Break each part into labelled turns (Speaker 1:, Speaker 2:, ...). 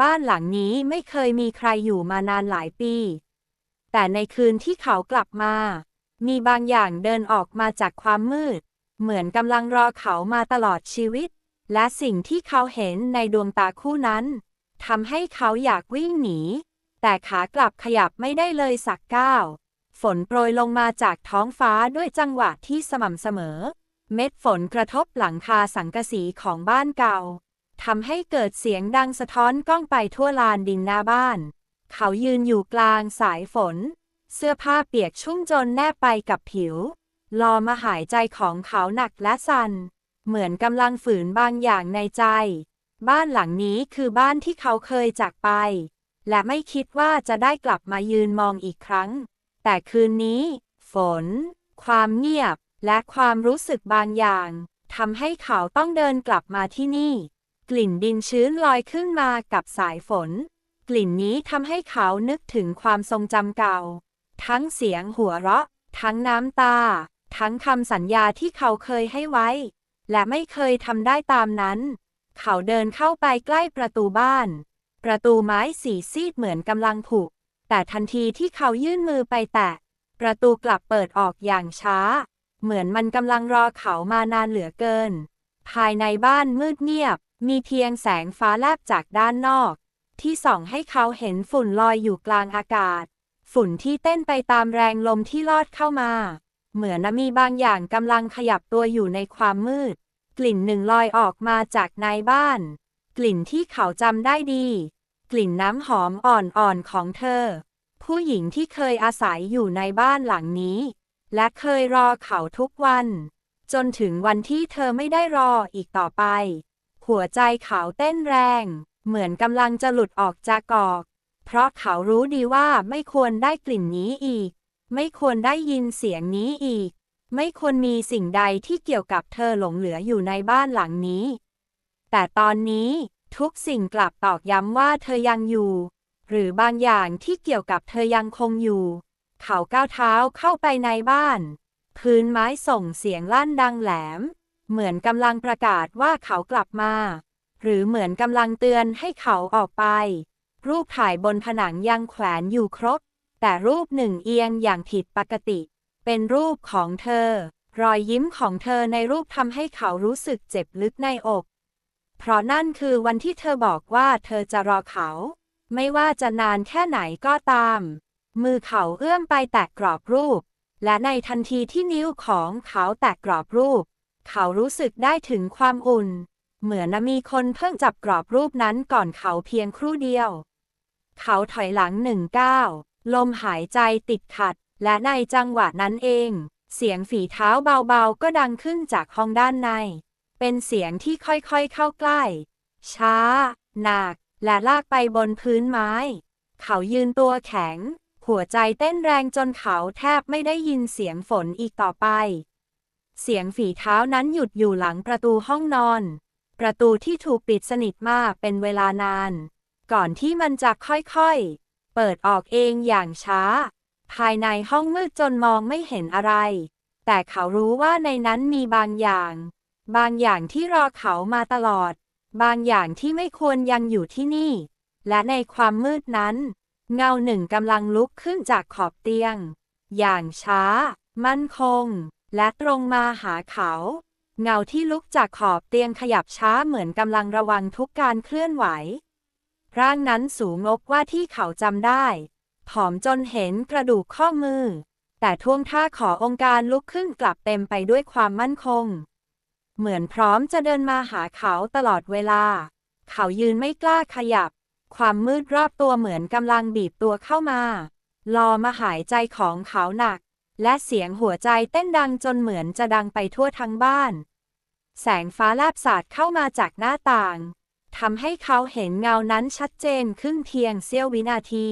Speaker 1: บ้านหลังนี้ไม่เคยมีใครอยู่มานานหลายปี แต่ในคืนที่เขากลับมา มีบางอย่างเดินออกมาจากความมืด เหมือนกำลังรอเขามาตลอดชีวิต และสิ่งที่เขาเห็นในดวงตาคู่นั้นทำให้เขาอยากวิ่งหนี แต่ขากลับขยับไม่ได้เลยสักก้าว ฝนโปรยลงมาจากท้องฟ้าด้วยจังหวะที่สม่ำเสมอ เม็ดฝนกระทบหลังคาสังกะสีของบ้านเก่า ทำให้เกิดเสียงดังสะท้อนก้องไปทั่วลานดินหน้าบ้าน เขายืนอยู่กลางสายฝน เสื้อผ้าเปียกชุ่มจนแนบไปกับผิวรอมาหายใจของเขาหนักและสั่น เหมือนกำลังฝืนบางอย่างในใจ บ้านหลังนี้คือบ้านที่เขาเคยจากไป และไม่คิดว่าจะได้กลับมายืนมองอีกครั้ง แต่คืนนี้ ฝน ความเงียบ และความรู้สึกบางอย่างทำให้เขาต้องเดินกลับมาที่นี่ กลิ่นดินชื้นลอยขึ้นมากับสายฝน กลิ่นนี้ทำให้เขานึกถึงความทรงจำเก่า ทั้งเสียงหัวเราะ ทั้งน้ำตา ทั้งคำสัญญาที่เขาเคยให้ไว้ และไม่เคยทำได้ตามนั้น เขาเดินเข้าไปใกล้ประตูบ้าน ประตูไม้สีซีดเหมือนกำลังผุแต่ทันทีที่เขายื่นมือไปแตะ ประตูกลับเปิดออกอย่างช้า เหมือนมันกำลังรอเขามานานเหลือเกิน ภายในบ้านมืดเงียบ มีเพียงแสงฟ้าแลบจากด้านนอก ที่ส่องให้เขาเห็นฝุ่นลอยอยู่กลางอากาศ ฝุ่นที่เต้นไปตามแรงลมที่ลอดเข้ามา เหมือนมีบางอย่างกำลังขยับตัวอยู่ในความมืด กลิ่นหนึ่งลอยออกมาจากในบ้าน กลิ่นที่เขาจำได้ดี กลิ่นน้ำหอมอ่อนๆของเธอ ผู้หญิงที่เคยอาศัยอยู่ในบ้านหลังนี้ และเคยรอเขาทุกวัน จนถึงวันที่เธอไม่ได้รออีกต่อไป หัวใจเขาเต้นแรง เหมือนกำลังจะหลุดออกจากกอก เพราะเขารู้ดีว่าไม่ควรได้กลิ่นนี้อีก ไม่ควรได้ยินเสียงนี้อีก ไม่ควรมีสิ่งใดที่เกี่ยวกับเธอหลงเหลืออยู่ในบ้านหลังนี้ แต่ตอนนี้ทุกสิ่งกลับตอกย้ำว่าเธอยังอยู่ หรือบางอย่างที่เกี่ยวกับเธอยังคงอยู่ เขาก้าวเท้าเข้าไปในบ้าน พื้นไม้ส่งเสียงลั่นดังแหลม เหมือนกำลังประกาศว่าเขากลับมา หรือเหมือนกำลังเตือนให้เขาออกไป รูปถ่ายบนผนังยังแขวนอยู่ครบ แต่รูปหนึ่งเอียงอย่างผิดปกติ เป็นรูปของเธอ รอยยิ้มของเธอในรูปทำให้เขารู้สึกเจ็บลึกในอก เพราะนั่นคือวันที่เธอบอกว่าเธอจะรอเขา ไม่ว่าจะนานแค่ไหนก็ตาม มือเขาเอื้อมไปแตะกรอบรูป และในทันทีที่นิ้วของเขาแตะกรอบรูป เขารู้สึกได้ถึงความอุ่น เหมือนมีคนเพิ่งจับกรอบรูปนั้นก่อนเขาเพียงครู่เดียว เขาถอยหลังหนึ่งก้าวลมหายใจติดขัด และในจังหวะนั้นเอง เสียงฝีเท้าเบาๆ ก็ดังขึ้นจากห้องด้านใน เป็นเสียงที่ค่อยๆเข้าใกล้ ช้า หนัก และลากไปบนพื้นไม้ เขายืนตัวแข็ง หัวใจเต้นแรงจนเขาแทบไม่ได้ยินเสียงฝนอีกต่อไป เสียงฝีเท้านั้นหยุดอยู่หลังประตูห้องนอน ประตูที่ถูกปิดสนิทมากเป็นเวลานาน ก่อนที่มันจะค่อยๆ เปิดออกเองอย่างช้า ภายในห้องมืดจนมองไม่เห็นอะไร แต่เขารู้ว่าในนั้นมีบางอย่าง บางอย่างที่รอเขามาตลอด บางอย่างที่ไม่ควรยังอยู่ที่นี่ และในความมืดนั้น เงาหนึ่งกำลังลุกขึ้นจากขอบเตียง อย่างช้า มั่นคง และตรงมาหาเขา เงาที่ลุกจากขอบเตียงขยับช้าเหมือนกำลังระวังทุกการเคลื่อนไหว ร่างนั้นสูงงกว่าที่เขาจำได้ ผอมจนเห็นกระดูกข้อมือ แต่ท่วงท่าขอองค์การลุกขึ้นกลับเต็มไปด้วยความมั่นคง เหมือนพร้อมจะเดินมาหาเขาตลอดเวลา เขายืนไม่กล้าขยับ ความมืดรอบตัวเหมือนกำลังบีบตัวเข้ามา รอมาหายใจของเขาหนัก และเสียงหัวใจเต้นดังจนเหมือนจะดังไปทั่วทั้งบ้าน แสงฟ้าแลบสาดเข้ามาจากหน้าต่างทำให้เขาเห็นเงานั้นชัดเจนขึ้นเพียงเสี้ยววินาที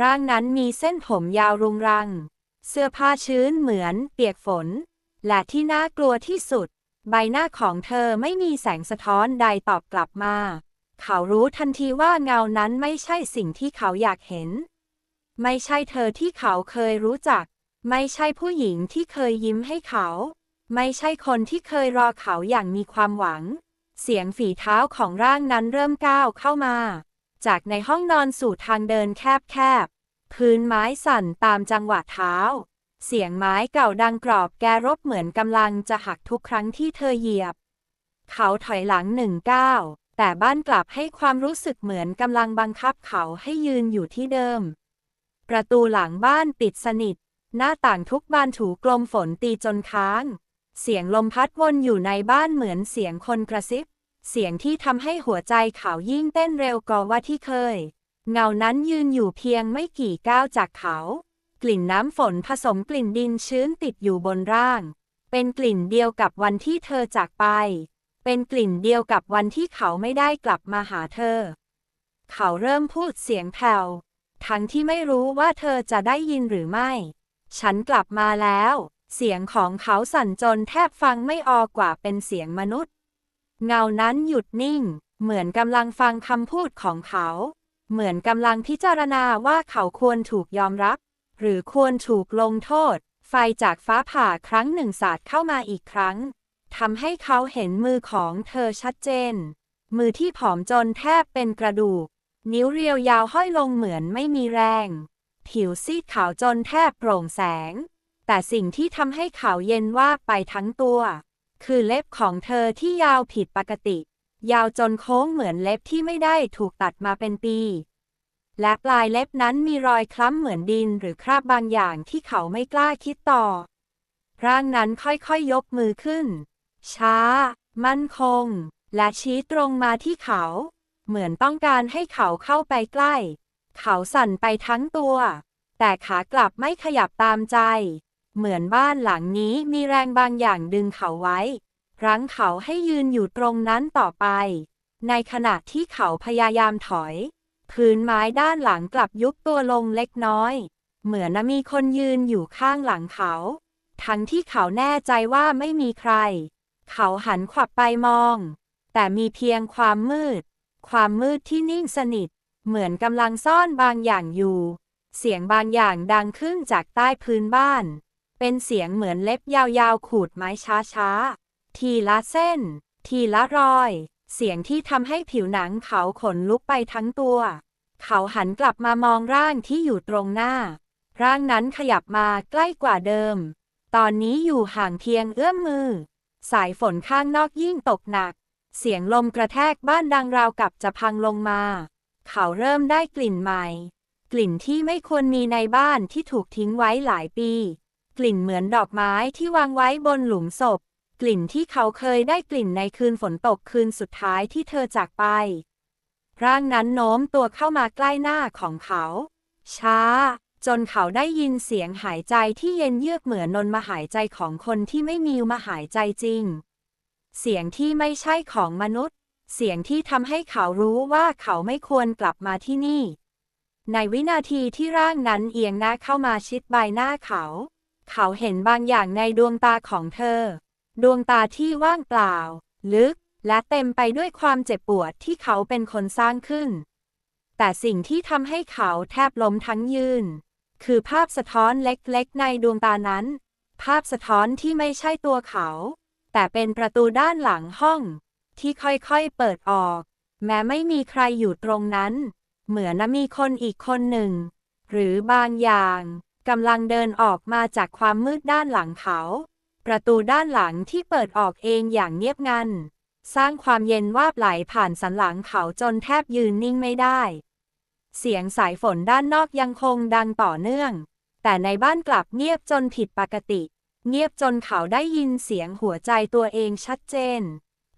Speaker 1: ร่างนั้นมีเส้นผมยาวรุงรัง เสื้อผ้าชื้นเหมือนเปียกฝน และที่น่ากลัวที่สุด ใบหน้าของเธอไม่มีแสงสะท้อนใดตอบกลับมา เขารู้ทันทีว่าเงานั้นไม่ใช่สิ่งที่เขาอยากเห็น ไม่ใช่เธอที่เขาเคยรู้จัก ไม่ใช่ผู้หญิงที่เคยยิ้มให้เขา ไม่ใช่คนที่เคยรอเขาอย่างมีความหวัง เสียงฝีเท้าของร่างนั้นเริ่มก้าวเข้ามา จากในห้องนอนสู่ทางเดินแคบๆ พื้นไม้สั่นตามจังหวะเท้า เสียงไม้เก่าดังกรอบแกรบเหมือนกำลังจะหักทุกครั้งที่เธอเหยียบ เขาถอยหลังหนึ่งก้าวแต่บ้านกลับให้ความรู้สึกเหมือนกำลังบังคับเขาให้ยืนอยู่ที่เดิม ประตูหลังบ้านปิดสนิท หน้าต่างทุกบานถูกลมฝนตีจนค้าง เสียงลมพัดวนอยู่ในบ้านเหมือนเสียงคนกระซิบ เสียงที่ทำให้หัวใจเขายิ่งเต้นเร็วกว่าที่เคย เงานั้นยืนอยู่เพียงไม่กี่ก้าวจากเขา กลิ่นน้ำฝนผสมกลิ่นดินชื้นติดอยู่บนร่าง เป็นกลิ่นเดียวกับวันที่เธอจากไป เป็นกลิ่นเดียวกับวันที่เขาไม่ได้กลับมาหาเธอ เขาเริ่มพูดเสียงแผ่วทั้งที่ไม่รู้ว่าเธอจะได้ยินหรือไม่ ฉันกลับมาแล้ว เสียงของเขาสั่นจนแทบฟังไม่ออกกว่าเป็นเสียงมนุษย์ เงานั้นหยุดนิ่ง เหมือนกำลังฟังคำพูดของเขา เหมือนกำลังพิจารณาว่าเขาควรถูกยอมรับ หรือควรถูกลงโทษ ไฟจากฟ้าผ่าครั้งหนึ่งสาดเข้ามาอีกครั้งทำให้เขาเห็นมือของเธอชัดเจน มือที่ผอมจนแทบเป็นกระดูก นิ้วเรียวยาวห้อยลงเหมือนไม่มีแรง ผิวซีดขาวจนแทบโปร่งแสง แต่สิ่งที่ทำให้เขาเย็นว่าไปทั้งตัว คือเล็บของเธอที่ยาวผิดปกติ ยาวจนโค้งเหมือนเล็บที่ไม่ได้ถูกตัดมาเป็นปี และปลายเล็บนั้นมีรอยคล้ำเหมือนดินหรือคราบบางอย่างที่เขาไม่กล้าคิดต่อ ร่างนั้นค่อยๆยยกมือขึ้น ช้า มั่นคง และชี้ตรงมาที่เขา เหมือนต้องการให้เขาเข้าไปใกล้ เขาสั่นไปทั้งตัว แต่ขากลับไม่ขยับตามใจ เหมือนบ้านหลังนี้มีแรงบางอย่างดึงเขาไว้ รั้งเขาให้ยืนอยู่ตรงนั้นต่อไป ในขณะที่เขาพยายามถอย พื้นไม้ด้านหลังกลับยุบตัวลงเล็กน้อย เหมือนมีคนยืนอยู่ข้างหลังเขา ทั้งที่เขาแน่ใจว่าไม่มีใคร เขาหันขวับไปมอง แต่มีเพียงความมืด ความมืดที่นิ่งสนิท เหมือนกำลังซ่อนบางอย่างอยู่ เสียงบางอย่างดังขึ้นจากใต้พื้นบ้าน เป็นเสียงเหมือนเล็บยาวๆ ขูดไม้ช้าๆ ทีละเส้น ทีละรอย เสียงที่ทำให้ผิวหนังเขาขนลุกไปทั้งตัว เขาหันกลับมามองร่างที่อยู่ตรงหน้า ร่างนั้นขยับมาใกล้กว่าเดิม ตอนนี้อยู่ห่างเพียงเอื้อมมือ สายฝนข้างนอกยิ่งตกหนัก เสียงลมกระแทกบ้านดังราวกับจะพังลงมา เขาเริ่มได้กลิ่นใหม่ กลิ่นที่ไม่ควรมีในบ้านที่ถูกทิ้งไว้หลายปี กลิ่นเหมือนดอกไม้ที่วางไว้บนหลุมศพ กลิ่นที่เขาเคยได้กลิ่นในคืนฝนตกคืนสุดท้ายที่เธอจากไป ร่างนั้นโน้มตัวเข้ามาใกล้หน้าของเขา ช้า จนเขาได้ยินเสียงหายใจที่เย็นเยือกเหมือนนนมาหายใจของคนที่ไม่มีมาหายใจจริง เสียงที่ไม่ใช่ของมนุษย์ เสียงที่ทำให้เขารู้ว่าเขาไม่ควรกลับมาที่นี่ ในวินาทีที่ร่างนั้นเอียงหน้าเข้ามาชิดใบหน้าเขา เขาเห็นบางอย่างในดวงตาของเธอ ดวงตาที่ว่างเปล่า ลึก และเต็มไปด้วยความเจ็บปวดที่เขาเป็นคนสร้างขึ้น แต่สิ่งที่ทำให้เขาแทบล้มทั้งยืน คือภาพสะท้อนเล็กๆ ในดวงตานั้น ภาพสะท้อนที่ไม่ใช่ตัวเขา แต่เป็นประตูด้านหลังห้อง ที่ค่อยๆเปิดออก แม้ไม่มีใครอยู่ตรงนั้น เหมือนมีคนอีกคนหนึ่ง หรือบางอย่างกำลังเดินออกมาจากความมืดด้านหลังเขา ประตูด้านหลังที่เปิดออกเองอย่างเงียบงันสร้างความเย็นวาบไหลผ่านสันหลังเขาจนแทบยืนนิ่งไม่ได้ เสียงสายฝนด้านนอกยังคงดังต่อเนื่อง แต่ในบ้านกลับเงียบจนผิดปกติ เงียบจนเขาได้ยินเสียงหัวใจตัวเองชัดเจน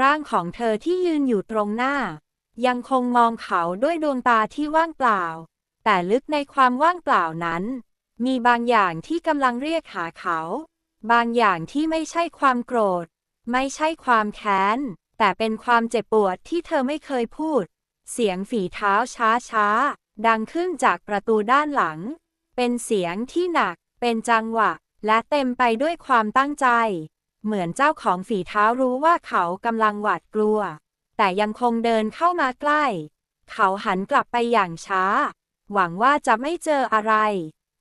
Speaker 1: ร่างของเธอที่ยืนอยู่ตรงหน้า ยังคงมองเขาด้วยดวงตาที่ว่างเปล่า แต่ลึกในความว่างเปล่านั้น มีบางอย่างที่กำลังเรียกหาเขา บางอย่างที่ไม่ใช่ความโกรธ ไม่ใช่ความแค้น แต่เป็นความเจ็บปวดที่เธอไม่เคยพูด เสียงฝีเท้าช้าช้าๆดังขึ้นจากประตูด้านหลัง เป็นเสียงที่หนัก เป็นจังหวะ และเต็มไปด้วยความตั้งใจ เหมือนเจ้าของฝีเท้ารู้ว่าเขากำลังหวาดกลัว แต่ยังคงเดินเข้ามาใกล้ เขาหันกลับไปอย่างช้า หวังว่าจะไม่เจออะไร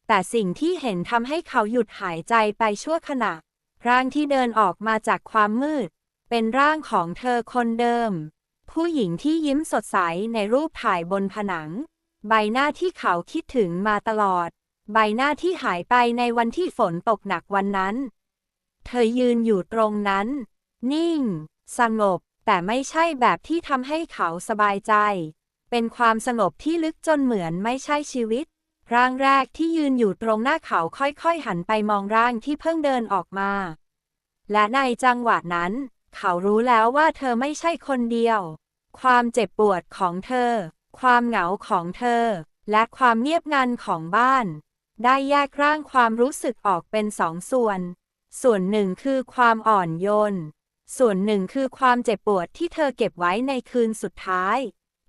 Speaker 1: แต่สิ่งที่เห็นทำให้เขาหยุดหายใจไปชั่วขณะ ร่างที่เดินออกมาจากความมืด เป็นร่างของเธอคนเดิม ผู้หญิงที่ยิ้มสดใสในรูปถ่ายบนผนัง ใบหน้าที่เขาคิดถึงมาตลอด ใบหน้าที่หายไปในวันที่ฝนตกหนักวันนั้น เธอยืนอยู่ตรงนั้น นิ่ง สงบ แต่ไม่ใช่แบบที่ทำให้เขาสบายใจ เป็นความสงบที่ลึกจนเหมือนไม่ใช่ชีวิต ร่างแรกที่ยืนอยู่ตรงหน้าเขาค่อยๆหันไปมองร่างที่เพิ่งเดินออกมา และในจังหวะนั้น เขารู้แล้วว่าเธอไม่ใช่คนเดียว ความเจ็บปวดของเธอ ความเหงาของเธอ และความเงียบงันของบ้าน ได้แยกร่างความรู้สึกออกเป็นสองส่วน ส่วนหนึ่งคือความอ่อนโยน ส่วนหนึ่งคือความเจ็บปวดที่เธอเก็บไว้ในคืนสุดท้าย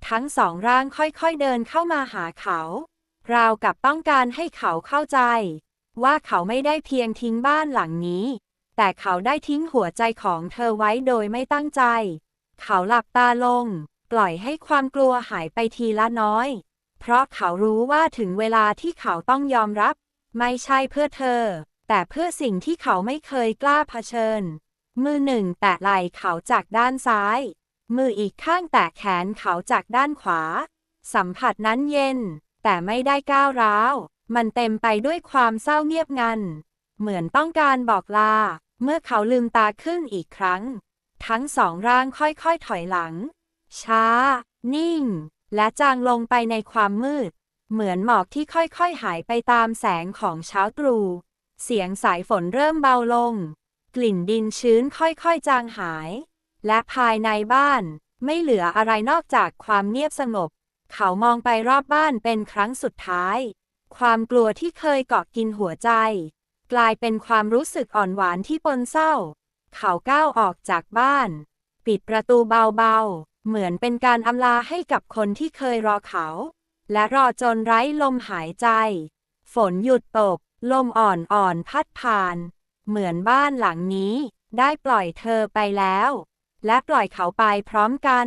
Speaker 1: ทั้งสองร่างค่อยๆเดินเข้ามาหาเขา ราวกับต้องการให้เขาเข้าใจ ว่าเขาไม่ได้เพียงทิ้งบ้านหลังนี้ แต่เขาได้ทิ้งหัวใจของเธอไว้โดยไม่ตั้งใจ เขาหลับตาลง ปล่อยให้ความกลัวหายไปทีละน้อย เพราะเขารู้ว่าถึงเวลาที่เขาต้องยอมรับ ไม่ใช่เพื่อเธอ แต่เพื่อสิ่งที่เขาไม่เคยกล้าเผชิญ มือหนึ่งแตะไหล่เขาจากด้านซ้าย มืออีกข้างแตะแขนเขาจากด้านขวา สัมผัสนั้นเย็น แต่ไม่ได้ก้าวร้าว มันเต็มไปด้วยความเศร้าเงียบงัน เหมือนต้องการบอกลา เมื่อเขาลืมตาขึ้นอีกครั้ง ทั้งสองร่างค่อยๆถอยหลัง ช้า นิ่ง และจางลงไปในความมืด เหมือนหมอกที่ค่อยๆหายไปตามแสงของเช้าตรู่ เสียงสายฝนเริ่มเบาลง กลิ่นดินชื้นค่อยๆจางหาย และภายในบ้านไม่เหลืออะไรนอกจากความเงียบสงบ เขามองไปรอบบ้านเป็นครั้งสุดท้าย ความกลัวที่เคยเกาะกินหัวใจ กลายเป็นความรู้สึกอ่อนหวานที่ปนเศร้า เขาก้าวออกจากบ้าน ปิดประตูเบาๆ เหมือนเป็นการอำลาให้กับคนที่เคยรอเขา และรอจนไร้ลมหายใจ ฝนหยุดตก ลมอ่อนๆพัดผ่าน เหมือนบ้านหลังนี้ ได้ปล่อยเธอไปแล้ว และปล่อยเขาไปพร้อมกัน